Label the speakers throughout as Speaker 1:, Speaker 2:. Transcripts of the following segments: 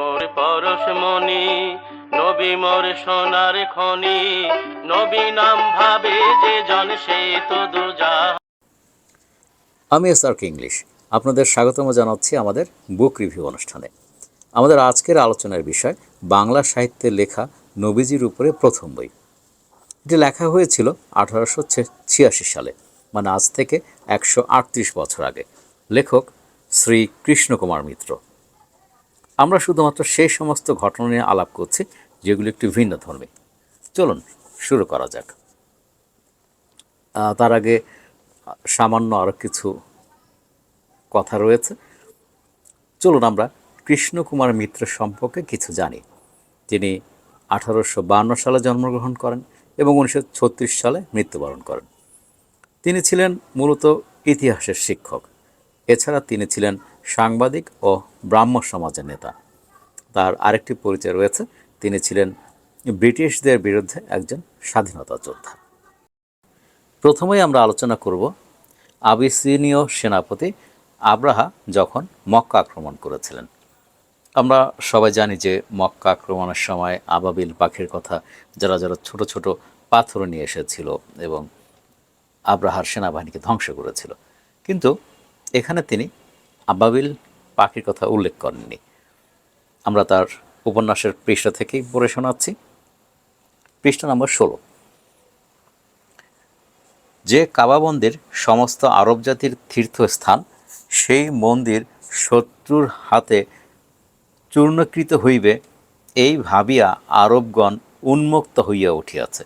Speaker 1: মোর পরশমণি নবী মোর সোনার খনি। নবী নাম ভাবে যে জন, সে তো দুজা
Speaker 2: আমি এস আর ইংলিশ। আপনাদের স্বাগতম জানাচ্ছি আমাদের বুক রিভিউ অনুষ্ঠানে। আমাদের আজকের আলোচনার বিষয় বাংলা সাহিত্যের লেখা নবীজির উপরে প্রথম বই। এটি লেখা হয়েছিল আঠারোশো ছিয়াশি সালে মানে আজ থেকে একশো আটত্রিশ বছর আগে। লেখক শ্রী কৃষ্ণকুমার মিত্র। আমরা শুধুমাত্র সেই সমস্ত ঘটনা নিয়ে আলাপ করছি, যেগুলো একটু ভিন্ন ধর্মী। চলুন, শুরু করা যাক। তার আগে সামান্য আরও কিছু কথা রয়েছে। চলুন আমরা কৃষ্ণকুমার মিত্র সম্পর্কে কিছু জানি। তিনি আঠারোশো বান্ন সালে জন্মগ্রহণ করেন এবং উনিশশো ছত্রিশ সালে মৃত্যুবরণ করেন। তিনি ছিলেন মূলত ইতিহাসের শিক্ষক। এছাড়া তিনি ছিলেন সাংবাদিক ও ব্রাহ্ম সমাজের নেতা। তার আরেকটি পরিচয় রয়েছে। তিনি ছিলেন ব্রিটিশদের বিরুদ্ধে একজন স্বাধীনতা যোদ্ধা। প্রথমেই আমরা আলোচনা করব আবিসিনীয় সেনাপতি আব্রাহা যখন মক্কা আক্রমণ করেছিলেন। আমরা সবাই জানি যে মক্কা আক্রমণের সময় আবাবিল পাখির কথা যারা যারা ছোট ছোট পাথর নিয়ে এসেছিল এবং আব্রাহার সেনাবাহিনীকে ধ্বংস করেছিল। কিন্তু এখানে তিনি আবাবিল পাখির কথা উল্লেখ করেননি। আমরা তার উপন্যাসের পৃষ্ঠা থেকেই পড়ে শোনাচ্ছি। পৃষ্ঠা নম্বর ষোলো। যে কাবা মন্দির সমস্ত আরব জাতির তীর্থস্থান, সেই মন্দির শত্রুর হাতে চূর্ণকৃত হইবে, এই ভাবিয়া আরবগণ উন্মুক্ত হইয়া উঠিয়াছে।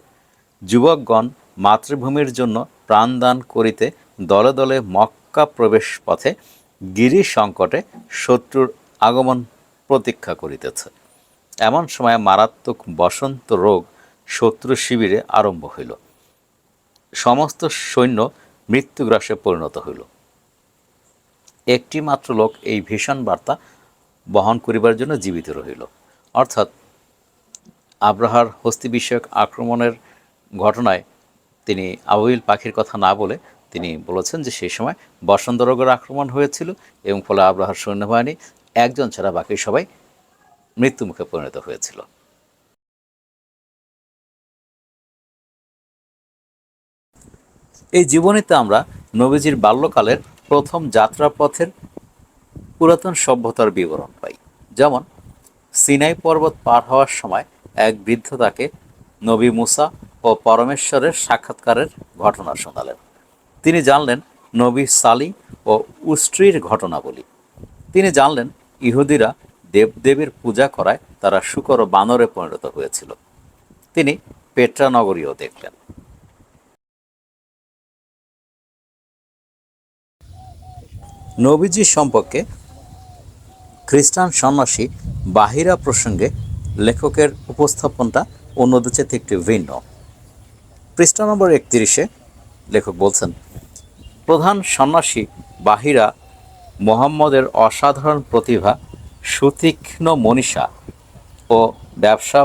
Speaker 2: যুবকগণ মাতৃভূমির জন্য প্রাণদান করিতে দলে দলে মক্কা প্রবেশ পথে গিরি সংকটে শত্রুর আগমন প্রতীক্ষা করিতেছে। এমন সময় মারাত্মক বসন্ত রোগ শত্রু শিবিরে আরম্ভ হইল। সমস্ত সৈন্য মৃত্যুগ্রাসে পরিণত হইল। একটি মাত্র লোক এই ভীষণ বার্তা বহন করিবার জন্য জীবিত রহিল। অর্থাৎ আব্রাহার হস্তি বিষয়ক আক্রমণের ঘটনায় তিনি আবুল পাখির কথা না বলে তিনি বলেছেন যে সেই সময় বসন্ত রোগের আক্রমণ হয়েছিল এবং ফলে আব্রাহার সৈন্যবাহিনী একজন ছাড়া বাকি সবাই মৃত্যুমুখে পরিণত হয়েছিল। এই জীবনীতে আমরা নবীজির বাল্যকালের প্রথম যাত্রাপথের পুরাতন সভ্যতার বিবরণ পাই। যেমন, সিনাই পর্বত পার হওয়ার সময় এক বৃদ্ধ তাকে নবী মুসা ও পরমেশ্বরের সাক্ষাৎকারের ঘটনা শোনালেন। তিনি জানলেন নবী সালি ও উষ্ট্রির ঘটনাবলী। তিনি জানলেন ইহুদিরা দেবদেবীর পূজা করায় তারা শুকর ও বানরে পরিণত হয়েছিল। তিনি পেট্রা নগরীও দেখলেন। নবীজি সম্পর্কে খ্রিস্টান সন্ন্যাসী বাহিরা প্রসঙ্গে লেখকের উপস্থাপনটা অন্যদের চেয়ে একটু ভিন্ন। পৃষ্ঠা নম্বর একত্রিশে লেখক বলছেন, প্রধান সন্ন্যাসী বাহিরা মোহাম্মদের অসাধারণ প্রতিভা, সুতীক্ষ্ণ মনীষা ও ব্যবসা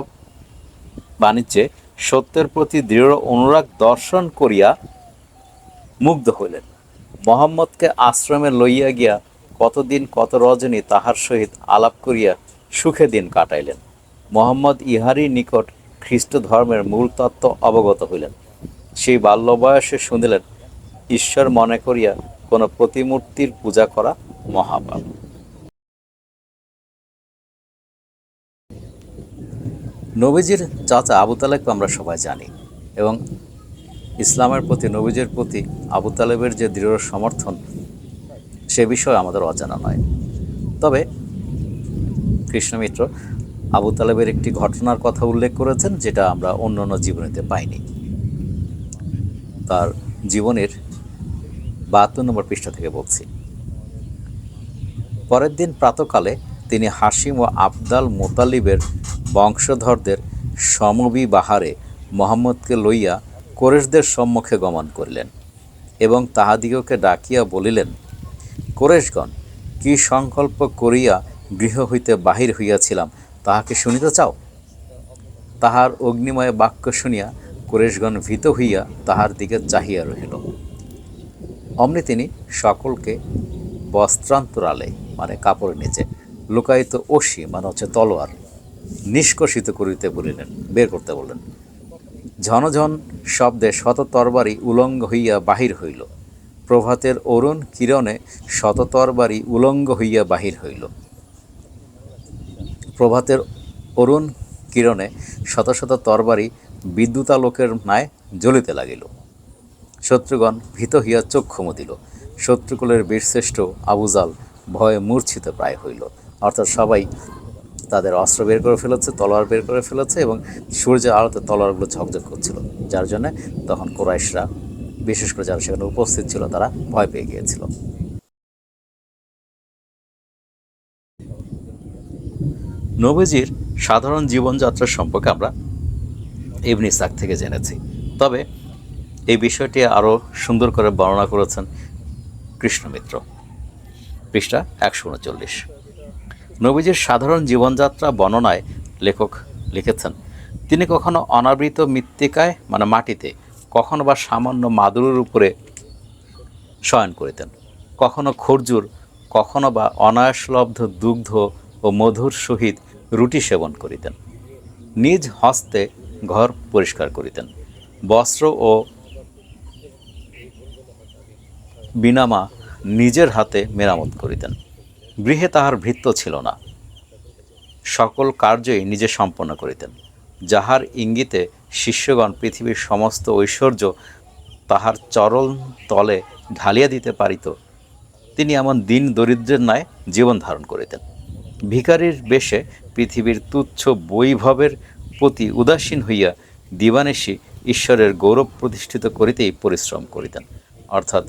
Speaker 2: বাণিজ্যে সত্যের প্রতি দৃঢ় অনুরাগ দর্শন করিয়া মুগ্ধ হইলেন। মোহাম্মদকে আশ্রমে লইয়া গিয়া কতদিন কত রজনী তাহার সহিত আলাপ করিয়া সুখে দিন কাটাইলেন। মোহাম্মদ ইহারই নিকট খ্রিস্ট ধর্মের মূল তত্ত্ব অবগত হইলেন। সেই বাল্য বয়সে শুনিলেন, ঈশ্বর মনে করিয়া কোনো প্রতিমূর্তির পূজা করা মহাপাপ। নবীজির চাচা আবু তালেবকে আমরা সবাই জানি এবং ইসলামের প্রতি, নবীজের প্রতি আবু তালেবের যে দৃঢ় সমর্থন, সে বিষয়ে আমাদের অজানা নয়। তবে কৃষ্ণমিত্র আবু তালেবের একটি ঘটনার কথা উল্লেখ করেছেন, যেটা আমরা অন্য অন্য জীবনীতে পাইনি। তার জীবনের বাহাত্তর নম্বর পৃষ্ঠা থেকে বলছি। পরের দিন প্রাতকালে তিনি হাসিম ও আবদাল মোতালিবের বংশধরদের সমবিবাহারে মোহাম্মদকে লইয়া কোরেশদের সম্মুখে গমন করিলেন এবং তাহাদিগকে ডাকিয়া বলিলেন, কোরেশগণ, কি সংকল্প করিয়া গৃহ হইতে বাহির হইয়াছিলাম তাহাকে শুনিতে চাও? তাহার অগ্নিময় বাক্য শুনিয়া কোরেশগণ ভীত হইয়া তাহার দিকে চাহিয়া রহিল। অমনি তিনি সকলকে বস্ত্রান্তরালে মানে কাপড়ের নিচে, লুকায়িত অসি মানে হচ্ছে তলোয়ার, নিষ্কষিত করিতে বলিলেন, বের করতে বললেন। ঝনঝন শব্দে শত তরবারি উলঙ্গ হইয়া বাহির হইল। প্রভাতের অরুণ কিরণে শত তরবারি উলঙ্গ হইয়া বাহির হইল। প্রভাতের অরুণ কিরণে শত শত তরবারি বিদ্যুতালোকের ন্যায় জ্বলিতে লাগিল। শত্রুগণ ভীত হইয়া চক্ষু মুদিল শত্রুকুলের বীরশ্রেষ্ঠ আবুজাল ভয়ে মূর্ছিত প্রায় হইল। অর্থাৎ সবাই তাদের অস্ত্র বের করে ফেলেছে, তলোয়ার বের করে ফেলেছে এবং সূর্যের আলোতে তলোয়ারগুলো ঝকঝক করছিল। যার জন্য তখন কোরাইশরা, বিশেষ করে যারা সেখানে উপস্থিত ছিল, তারা ভয় পেয়ে গিয়েছিল। নবীজির সাধারণ জীবনযাত্রা সম্পর্কে আমরা ইবনি সাক থেকে জেনেছি। তবে এই বিষয়টি আরও সুন্দর করে বর্ণনা করেছেন কৃষ্ণমিত্র পৃষ্ঠা একশো উনচল্লিশ। নবীজির সাধারণ জীবনযাত্রা বর্ণনায় লেখক লিখেছেন, তিনি কখনো অনাবৃত মৃত্তিকায় মানে মাটিতে, কখনো বা সামান্য মাদুরের উপরে শয়ন করিতেন। কখনো খর্জুর, কখনো বা অনায়াসলব্ধ দুগ্ধ ও মধুর সহিত রুটি সেবন করিতেন। নিজ হস্তে ঘর পরিষ্কার করিতেন। বস্ত্র ও বিনামা নিজের হাতে মেরামত করিতেন। গৃহে তাহার ভৃত্য ছিল না। সকল কার্যই নিজে সম্পন্ন করিতেন। যাহার ইঙ্গিতে শিষ্যগণ পৃথিবীর সমস্ত ঐশ্বর্য তাহার চরণ তলে ঢালিয়া দিতে পারিত, তিনি এমন দিন দরিদ্রের ন্যায় জীবন ধারণ করিতেন। ভিখারির বেশে পৃথিবীর তুচ্ছ বৈভবের প্রতি উদাসীন হইয়া দিবানেশী ঈশ্বরের গৌরব প্রতিষ্ঠিত করিতেই পরিশ্রম করিতেন। অর্থাৎ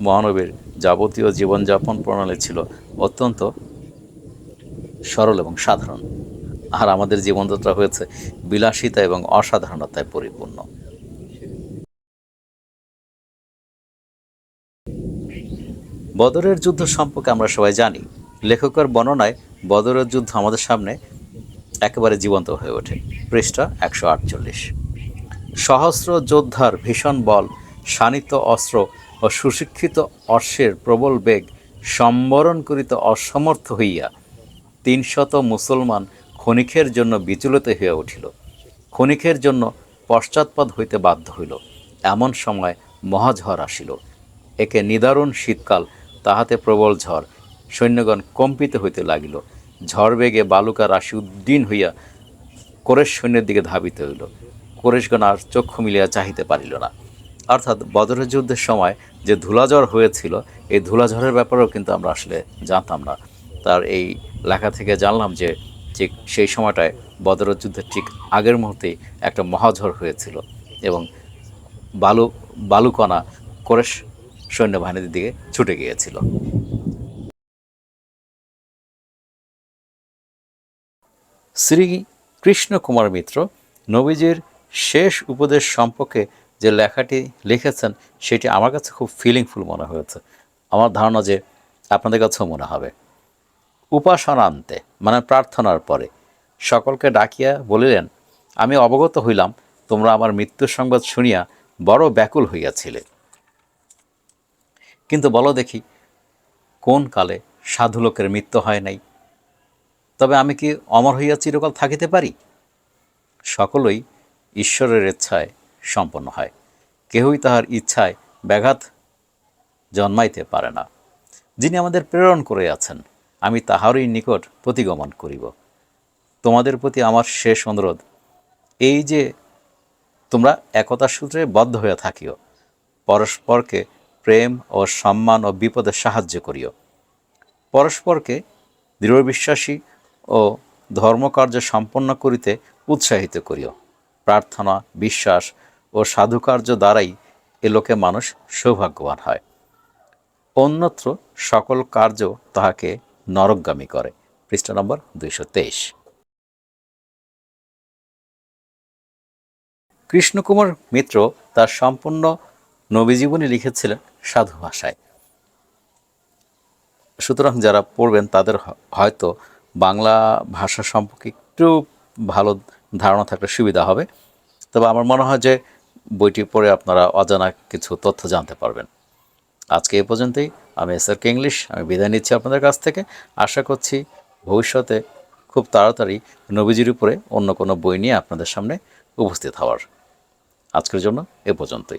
Speaker 2: মহানবের যাবতীয় জীবনযাপন প্রণালী ছিল অত্যন্ত সরল এবং সাধারণ। আর আমাদের জীবনযাত্রা হয়েছে বিলাসিতা এবং অসাধারণতায় পরিপূর্ণ। বদরের যুদ্ধ সম্পর্কে আমরা সবাই জানি। লেখকের বর্ণনায় বদরের যুদ্ধ আমাদের সামনে একেবারে জীবন্ত হয়ে ওঠে। পৃষ্ঠা একশো আটচল্লিশ। সহস্র যোদ্ধার ভীষণ বল, শানিত অস্ত্র ও সুশিক্ষিত অশ্বের প্রবল বেগ সম্বরণ করিতে অসমর্থ হইয়া তিনশত মুসলমান ক্ষণিকের জন্য বিচলিত হইয়া উঠিল। ক্ষণিকের জন্য পশ্চাৎপদ হইতে বাধ্য হইল। এমন সময় মহাঝড় আসিল। একে নিদারুণ শীতকাল, তাহাতে প্রবল ঝড়, সৈন্যগণ কম্পিত হইতে লাগিল। ঝড় বেগে বালুকা রাশি উদ্দিন হইয়া কোরেশ সৈন্যের দিকে ধাবিত হইল। কোরেশগণ আর চক্ষু মিলিয়া চাহিতে পারিল না। অর্থাৎ বদরের যুদ্ধের সময় যে ধুলাঝড় হয়েছিল, এই ধুলাঝড়ের ব্যাপারেও কিন্তু আমরা আসলে জানতাম না। তার এই লেখা থেকে জানলাম যে ঠিক সেই সময়টায় বদরের যুদ্ধের ঠিক আগের মুহূর্তেই একটা মহাঝড় হয়েছিল এবং বালু, বালুকণা কোরেশ সৈন্যবাহিনীর দিকে ছুটে গিয়েছিল। শ্রী কৃষ্ণ কুমার মিত্র নবীজির শেষ উপদেশ সম্পর্কে যে লেখাটি লিখেছেন, সেটি আমার কাছে খুব ফিলিংফুল মনে হয়েছে। আমার ধারণা যে আপনাদের কাছেও মনে হবে। উপাসনান্তে মানে প্রার্থনার পরে সকলকে ডাকিয়া বলিলেন, আমি অবগত হইলাম, তোমরা আমার মৃত্যুর সংবাদ শুনিয়া বড় ব্যাকুল হইয়াছিলে। কিন্তু বলো দেখি, কোন কালে সাধু লোকের মৃত্যু হয় নাই? তবে আমি কি অমর হইয়া চিরকাল থাকিতে পারি? সকলই ঈশ্বরের ইচ্ছায় সম্পন্ন হয়। কেহই তাহার ইচ্ছায় ব্যাঘাত জন্মাইতে পারে না। যিনি আমাদের প্রেরণ করে আছেন, আমি তাহারই নিকট প্রতিগমন করিব। তোমাদের প্রতি আমার শেষ অনুরোধ, এই যে তোমরা একতার সূত্রে বদ্ধ হয়ে থাকিও, পরস্পরকে প্রেম ও সম্মান ও বিপদে সাহায্য করিও। পরস্পরকে দৃঢ়বিশ্বাসী ও ধর্মকার্য সম্পন্ন করিতে উৎসাহিত করিও। প্রার্থনা, বিশ্বাস ও সাধুকার্য দ্বারাই এ লোকে মানুষ সৌভাগ্যবান হয়। অন্যত্র সকল কার্য তাহাকে নরকগামী করে। পৃষ্ঠা নম্বর দুইশো তেইশ। কৃষ্ণকুমার মিত্র তার সম্পূর্ণ নবীজীবনী লিখেছিলেন সাধু ভাষায়। সুতরাং যারা পড়বেন তাদের হয়তো বাংলা ভাষা সম্পর্কে একটু ভালো ধারণা থাকলে সুবিধা হবে। তবে আমার মনে হয় যে বইটি পড়ে আপনারা অজানা কিছু তথ্য জানতে পারবেন। আজকে এ পর্যন্তই। আমি এস আর কে ইংলিশ। আমি বিদায় নিচ্ছি আপনাদের কাছ থেকে। আশা করছি ভবিষ্যতে খুব তাড়াতাড়ি নবীজির উপরে অন্য কোনো বই নিয়ে আপনাদের সামনে উপস্থিত হওয়ার। আজকের জন্য এ পর্যন্তই।